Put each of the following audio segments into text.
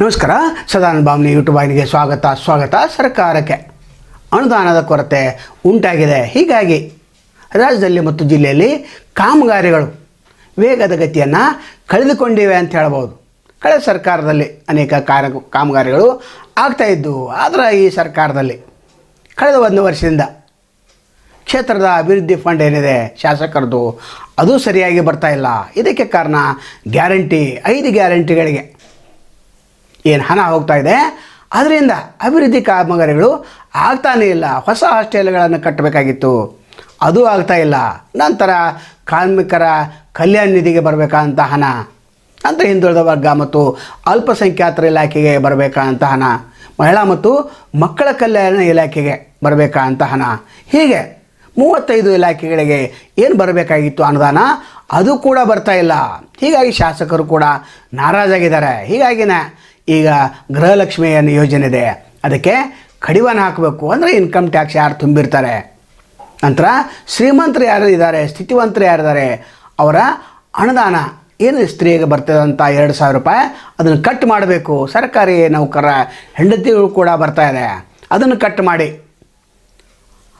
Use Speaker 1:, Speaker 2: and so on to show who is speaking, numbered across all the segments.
Speaker 1: ನಮಸ್ಕಾರ. ಸದಾನಂದ ಬಾಮ್ನಿ ಯೂಟ್ಯೂಬ್ ವಾಹಿನಿಗೆ ಸ್ವಾಗತ. ಸ್ವಾಗತ ಸರ್ಕಾರಕ್ಕೆ. ಅನುದಾನದ ಕೊರತೆ ಉಂಟಾಗಿದೆ. ಹೀಗಾಗಿ ರಾಜ್ಯದಲ್ಲಿ ಮತ್ತು ಜಿಲ್ಲೆಯಲ್ಲಿ ಕಾಮಗಾರಿಗಳು ವೇಗದ ಗತಿಯನ್ನು ಕಳೆದುಕೊಂಡಿವೆ ಅಂತ ಹೇಳ್ಬೋದು. ಕಳೆದ ಸರ್ಕಾರದಲ್ಲಿ ಅನೇಕ ಕಾರ್ಯ ಕಾಮಗಾರಿಗಳು ಆಗ್ತಾ ಇದ್ದು, ಆದರೆ ಈ ಸರ್ಕಾರದಲ್ಲಿ ಕಳೆದ ಒಂದು ವರ್ಷದಿಂದ ಕ್ಷೇತ್ರದ ಅಭಿವೃದ್ಧಿ ಫಂಡ್ ಏನಿದೆ ಶಾಸಕರದು, ಅದು ಸರಿಯಾಗಿ ಬರ್ತಾ ಇಲ್ಲ. ಇದಕ್ಕೆ ಕಾರಣ ಗ್ಯಾರಂಟಿ, ಐದು ಗ್ಯಾರಂಟಿಗಳಿಗೆ ಏನು ಹಣ ಹೋಗ್ತಾ ಇದೆ ಅದರಿಂದ ಅಭಿವೃದ್ಧಿ ಕಾಮಗಾರಿಗಳು ಆಗ್ತಾನೇ ಇಲ್ಲ. ಹೊಸ ಹಾಸ್ಟೆಲ್ಗಳನ್ನು ಕಟ್ಟಬೇಕಾಗಿತ್ತು. ಅದು ಆಗ್ತಾ ಇಲ್ಲ. ನಂತರ ಕಾರ್ಮಿಕರ ಕಲ್ಯಾಣ ನಿಧಿಗೆ ಬರಬೇಕಂತ ಹಣ, ನಂತರ ಹಿಂದುಳಿದ ವರ್ಗ ಮತ್ತು ಅಲ್ಪಸಂಖ್ಯಾತರ ಇಲಾಖೆಗೆ ಬರಬೇಕಂತ ಹಣ, ಮಹಿಳಾ ಮತ್ತು ಮಕ್ಕಳ ಕಲ್ಯಾಣ ಇಲಾಖೆಗೆ ಬರಬೇಕಂತ ಹಣ. ಹೀಗೆ ಮೂವತ್ತೈದು ಇಲಾಖೆಗಳಿಗೆ ಏನು ಬರಬೇಕಾಗಿತ್ತು ಅನುದಾನ, ಅದು ಕೂಡ ಬರ್ತಾ ಇಲ್ಲ. ಹೀಗಾಗಿ ಶಾಸಕರು ಕೂಡ ನಾರಾಜಾಗಿದ್ದಾರೆ. ಹೀಗಾಗಿನೇ ಈಗ ಗೃಹಲಕ್ಷ್ಮಿ ಅನ್ನೋ ಯೋಜನೆ ಇದೆ. ಅದಕ್ಕೆ ಕಡಿವಾಣ ಹಾಕಬೇಕು ಅಂದರೆ ಇನ್ಕಮ್ ಟ್ಯಾಕ್ಸ್ ಯಾರು ತುಂಬಿರ್ತಾರೆ? ನಂತರ ಶ್ರೀಮಂತರು ಯಾರು ಇದ್ದಾರೆ, ಸ್ಥಿತಿವಂತರು ಯಾರಿದ್ದಾರೆ ಅವರ ಅನುದಾನ ಏನು ಸ್ತ್ರೀಗೆ ಬರ್ತದಂತ ಎರಡು ಸಾವಿರ ರೂಪಾಯಿ ಅದನ್ನು ಕಟ್ ಮಾಡಬೇಕು. ಸರ್ಕಾರಿ ನೌಕರ ಹೆಂಡತಿಗಳು ಕೂಡ ಬರ್ತಾ ಇದೆ. ಅದನ್ನು ಕಟ್ ಮಾಡಿ.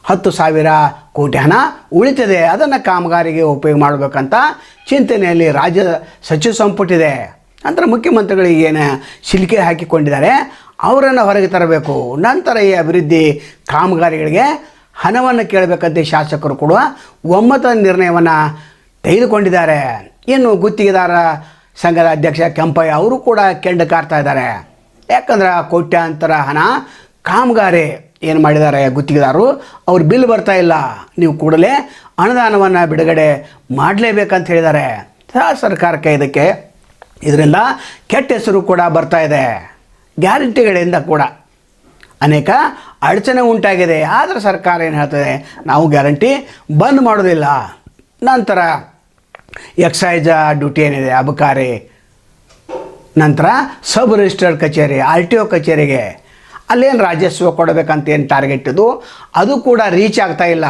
Speaker 1: ಹತ್ತು ಸಾವಿರ ಕೋಟಿ ಹಣ ಉಳಿತದೆ. ಅದನ್ನು ಕಾಮಗಾರಿಗೆ ಉಪಯೋಗ ಮಾಡಬೇಕಂತ ಚಿಂತನೆಯಲ್ಲಿ ರಾಜ್ಯ ಸಚಿವ ಸಂಪುಟಿದೆ. ನಂತರ ಮುಖ್ಯಮಂತ್ರಿಗಳಿಗೆ ಏನು ಶಿಲ್ಕೆ ಹಾಕಿಕೊಂಡಿದ್ದಾರೆ, ಅವರನ್ನು ಹೊರಗೆ ತರಬೇಕು. ನಂತರ ಈ ಅಭಿವೃದ್ಧಿ ಕಾಮಗಾರಿಗಳಿಗೆ ಹಣವನ್ನು ಕೇಳಬೇಕಂತ ಶಾಸಕರು ಕೊಡುವ ಒಮ್ಮತ ನಿರ್ಣಯವನ್ನು ತೆಗೆದುಕೊಂಡಿದ್ದಾರೆ. ಇನ್ನು ಗುತ್ತಿಗೆದಾರ ಸಂಘದ ಅಧ್ಯಕ್ಷ ಕೆಂಪಯ್ಯ ಅವರು ಕೂಡ ಕೆಂಡ ಕಾರ್ತಾ ಇದ್ದಾರೆ. ಯಾಕಂದ್ರೆ ಕೋಟ್ಯಾಂತರ ಹಣ ಕಾಮಗಾರಿ ಏನು ಮಾಡಿದ್ದಾರೆ ಗುತ್ತಿಗೆದಾರರು, ಅವ್ರು ಬಿಲ್ ಬರ್ತಾ ಇಲ್ಲ. ನೀವು ಕೂಡಲೇ ಅನುದಾನವನ್ನು ಬಿಡುಗಡೆ ಮಾಡಲೇಬೇಕಂತ ಹೇಳಿದ್ದಾರೆ. ಸರ್ಕಾರಕ್ಕೆ ಇದಕ್ಕೆ ಇದರಿಂದ ಕೆಟ್ಟ ಹೆಸರು ಕೂಡ ಬರ್ತಾ ಇದೆ. ಗ್ಯಾರಂಟಿಗಳಿಂದ ಕೂಡ ಅನೇಕ ಅಡಚಣೆ ಉಂಟಾಗಿದೆ. ಆದರೆ ಸರ್ಕಾರ ಏನು ಹೇಳ್ತದೆ ನಾವು ಗ್ಯಾರಂಟಿ ಬಂದ್ ಮಾಡೋದಿಲ್ಲ. ನಂತರ ಎಕ್ಸೈಜ್ ಡ್ಯೂಟಿ ಏನಿದೆ? ಅಬಕಾರಿ. ನಂತರ ಸಬ್ ರಿಜಿಸ್ಟರ್ಡ್ ಕಚೇರಿ, ಆರ್ ಟಿ ಒ ಕಚೇರಿಗೆ. ಅಲ್ಲೇನು ರಾಜಸ್ವ ಕೊಡಬೇಕಂತ ಏನು ಟಾರ್ಗೆಟ್ ಇದು ಅದು ಕೂಡ ರೀಚ್ ಆಗ್ತಾ ಇಲ್ಲ.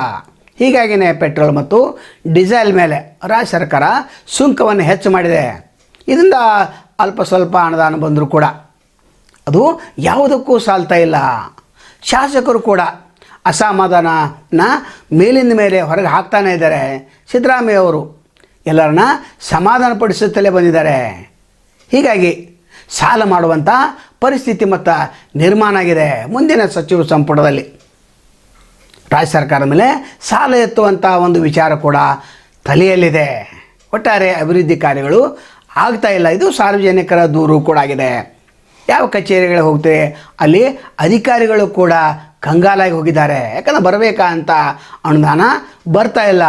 Speaker 1: ಹೀಗಾಗಿನೇ ಪೆಟ್ರೋಲ್ ಮತ್ತು ಡೀಸೆಲ್ ಮೇಲೆ ರಾಜ್ಯ ಸರ್ಕಾರ ಸುಂಕವನ್ನು ಹೆಚ್ಚು ಮಾಡಿದೆ. ಇದರಿಂದ ಅಲ್ಪ ಸ್ವಲ್ಪ ಅನುದಾನ ಬಂದರೂ ಕೂಡ ಅದು ಯಾವುದಕ್ಕೂ ಸಾಲ್ತಾ ಇಲ್ಲ. ಶಾಸಕರು ಕೂಡ ಅಸಮಾಧಾನನ ಮೇಲಿಂದ ಮೇಲೆ ಹೊರಗೆ ಹಾಕ್ತಾನೇ ಇದ್ದಾರೆ. ಸಿದ್ದರಾಮಯ್ಯ ಅವರು ಎಲ್ಲರನ್ನ ಸಮಾಧಾನಪಡಿಸುತ್ತಲೇ ಬಂದಿದ್ದಾರೆ. ಹೀಗಾಗಿ ಸಾಲ ಮಾಡುವಂಥ ಪರಿಸ್ಥಿತಿ ಮತ್ತು ನಿರ್ಮಾಣ ಆಗಿದೆ ಮುಂದಿನ ಸಚಿವ ಸಂಪುಟದಲ್ಲಿ. ರಾಜ್ಯ ಸರ್ಕಾರದ ಮೇಲೆ ಸಾಲ ಎತ್ತುವಂಥ ಒಂದು ವಿಚಾರ ಕೂಡ ತಲೆಯಲ್ಲಿದೆ. ಒಟ್ಟಾರೆ ಅಭಿವೃದ್ಧಿ ಕಾರ್ಯಗಳು ಆಗ್ತಾ ಇಲ್ಲ. ಇದು ಸಾರ್ವಜನಿಕರ ದೂರು ಕೂಡ ಆಗಿದೆ. ಯಾವ ಕಚೇರಿಗಳಿಗೆ ಹೋಗ್ತೇವೆ ಅಲ್ಲಿ ಅಧಿಕಾರಿಗಳು ಕೂಡ ಕಂಗಾಲಾಗಿ ಹೋಗಿದ್ದಾರೆ. ಯಾಕಂದ್ರೆ ಬರಬೇಕಾ ಅಂತ ಅನುದಾನ ಬರ್ತಾ ಇಲ್ಲ.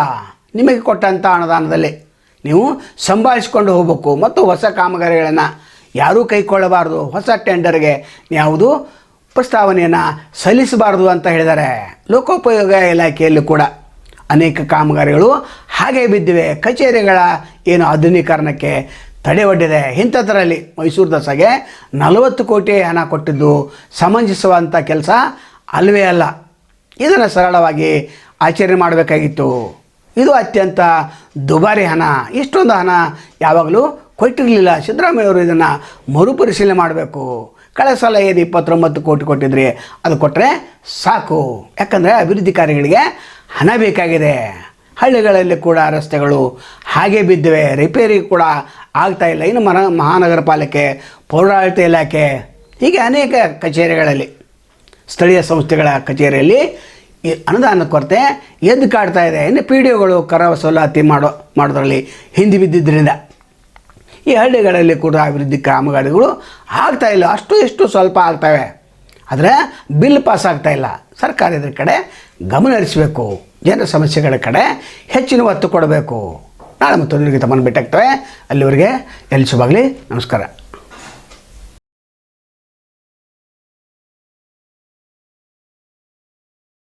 Speaker 1: ನಿಮಗೆ ಕೊಟ್ಟಂಥ ಅನುದಾನದಲ್ಲಿ ನೀವು ಸಂಭಾಳಿಸ್ಕೊಂಡು ಹೋಗಬೇಕು. ಮತ್ತು ಹೊಸ ಕಾಮಗಾರಿಗಳನ್ನು ಯಾರೂ ಕೈಕೊಳ್ಳಬಾರ್ದು. ಹೊಸ ಟೆಂಡರ್ಗೆ ಯಾವುದು ಪ್ರಸ್ತಾವನೆಯನ್ನು ಸಲ್ಲಿಸಬಾರ್ದು ಅಂತ ಹೇಳಿದ್ದಾರೆ. ಲೋಕೋಪಯೋಗ ಇಲಾಖೆಯಲ್ಲಿ ಕೂಡ ಅನೇಕ ಕಾಮಗಾರಿಗಳು ಹಾಗೆ ಬಿದ್ದಿವೆ. ಕಚೇರಿಗಳ ಏನು ಆಧುನೀಕರಣಕ್ಕೆ ತಡೆ ಒಡ್ಡಿದೆ ಇಂಥದ್ರಲ್ಲಿ ಮೈಸೂರು ದಸಗೆ ನಲವತ್ತು ಕೋಟಿ ಹಣ ಕೊಟ್ಟಿದ್ದು ಸಮಂಜಿಸುವಂಥ ಕೆಲಸ ಅಲ್ವೇ ಅಲ್ಲ. ಇದನ್ನು ಸರಳವಾಗಿ ಆಚರಣೆ ಮಾಡಬೇಕಾಗಿತ್ತು. ಇದು ಅತ್ಯಂತ ದುಬಾರಿ ಹಣ. ಇಷ್ಟೊಂದು ಹಣ ಯಾವಾಗಲೂ ಕೊಟ್ಟಿರಲಿಲ್ಲ. ಸಿದ್ದರಾಮಯ್ಯವರು ಇದನ್ನು ಮರುಪರಿಶೀಲನೆ ಮಾಡಬೇಕು. ಕಳೆದ ಸಲ ಏನು ಇಪ್ಪತ್ತೊಂಬತ್ತು ಕೋಟಿ ಕೊಟ್ಟಿದ್ರಿ ಅದು ಕೊಟ್ಟರೆ ಸಾಕು. ಯಾಕಂದರೆ ಅಭಿವೃದ್ಧಿ ಕಾರ್ಯಗಳಿಗೆ ಹಣ ಬೇಕಾಗಿದೆ. ಹಳ್ಳಿಗಳಲ್ಲಿ ಕೂಡ ರಸ್ತೆಗಳು ಹಾಗೆ ಬಿದ್ದಿವೆ. ರಿಪೇರಿ ಕೂಡ ಆಗ್ತಾ ಇಲ್ಲ. ಇನ್ನು ಮರ ಮಹಾನಗರ ಪಾಲಿಕೆ ಪೌರಾಡಳಿತ ಇಲಾಖೆ, ಹೀಗೆ ಅನೇಕ ಕಚೇರಿಗಳಲ್ಲಿ, ಸ್ಥಳೀಯ ಸಂಸ್ಥೆಗಳ ಕಚೇರಿಯಲ್ಲಿ ಈ ಅನುದಾನ ಕೊರತೆ ಎದ್ದು ಕಾಡ್ತಾ ಇದೆ. ಇನ್ನು ಪಿ ಡಿ ಒಗಳು ಕರ ವಸೂಲಾತಿ ಮಾಡೋ, ಮಾಡೋದ್ರಲ್ಲಿ ಹಿಂದಿ ಬಿದ್ದಿದ್ದರಿಂದ ಈ ಹಳ್ಳಿಗಳಲ್ಲಿ ಕೂಡ ಅಭಿವೃದ್ಧಿ ಕಾಮಗಾರಿಗಳು ಆಗ್ತಾ ಇಲ್ಲ. ಅಷ್ಟು ಎಷ್ಟು ಸ್ವಲ್ಪ ಆಗ್ತವೆ. ಆದರೆ ಬಿಲ್ ಪಾಸ್ ಆಗ್ತಾ ಇಲ್ಲ. ಸರ್ಕಾರ ಇದ್ರ ಕಡೆ ಗಮನ ಹರಿಸಬೇಕು. ಜನರ ಸಮಸ್ಯೆಗಳ ಕಡೆ ಹೆಚ್ಚಿನ ಒತ್ತು ಕೊಡಬೇಕು. ನಾಳೆ ಮತ್ತೊಂದು ತಮ್ಮನ್ನು ಭೇಟಿಯಾಗ್ತವೆ. ಅಲ್ಲಿವರೆಗೆ ಎಲ್ಲಿ ಶುಭಾಗಲಿ ನಮಸ್ಕಾರ.